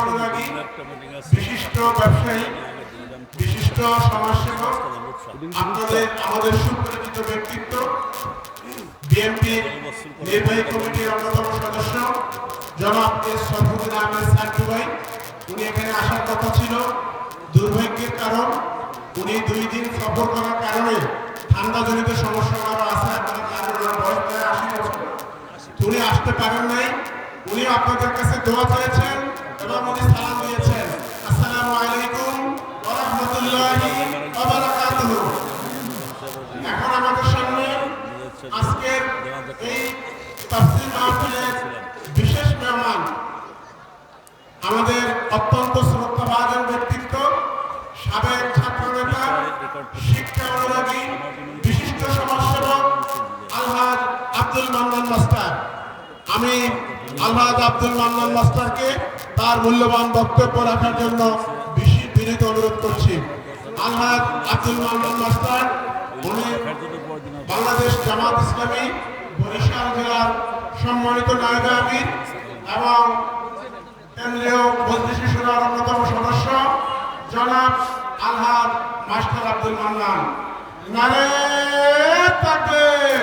অনুরাগী বিশিষ্ট ব্যবসায়ী, বিশিষ্ট সমাজসেবক, আপনাদের, আমাদের সুপরিচিত ব্যক্তিত্ব বিএনপির নির্বাহী কমিটির অন্যতম সদস্য, জনাব এস সরফুদ্দিন আহমেদ সান্টু ভাই। উনি এখানে আসার কথা ছিল। দুর্ভাগ্যের কারণ, উনি দুই দিন সফর করার কারণে ঠান্ডাজনিত সমস্যা আরও আছে উনি আসতে পারেন নাই। উনি আপনাদের কাছে দোয়া চেয়েছেন আসসালামু আলাইকুম ওয়া এখন আমাদের সামনে আজকের বিশেষ মেহমান, আমাদের অত্যন্ত শ্রদ্ধাভাজন ব্যক্তিত্ব, সাবেক ছাত্রনেতা, শিক্ষা অনুরাগী, বিশিষ্ট সমাজসেবক, আলহাজ আব্দুল মান্নান মাস্টার। আমি আলহাজ আব্দুল মান্নান মাস্টারকে তার মূল্যবান বক্তব্য রাখার জন্য বিশেষ বিনীত অনুরোধ করছি। আলহাজ আব্দুল মান্নান মাস্টার, উনি বাংলাদেশ জামাত ইসলামী, বরিশাল জেলার সম্মানিত নায়ক আমির এবং কেন্দ্রীয় মজলিসি সুরার অন্যতম সদস্য, জনাব আলহাদ মাস্টার আব্দুল মান্নান। নারে তাকবীর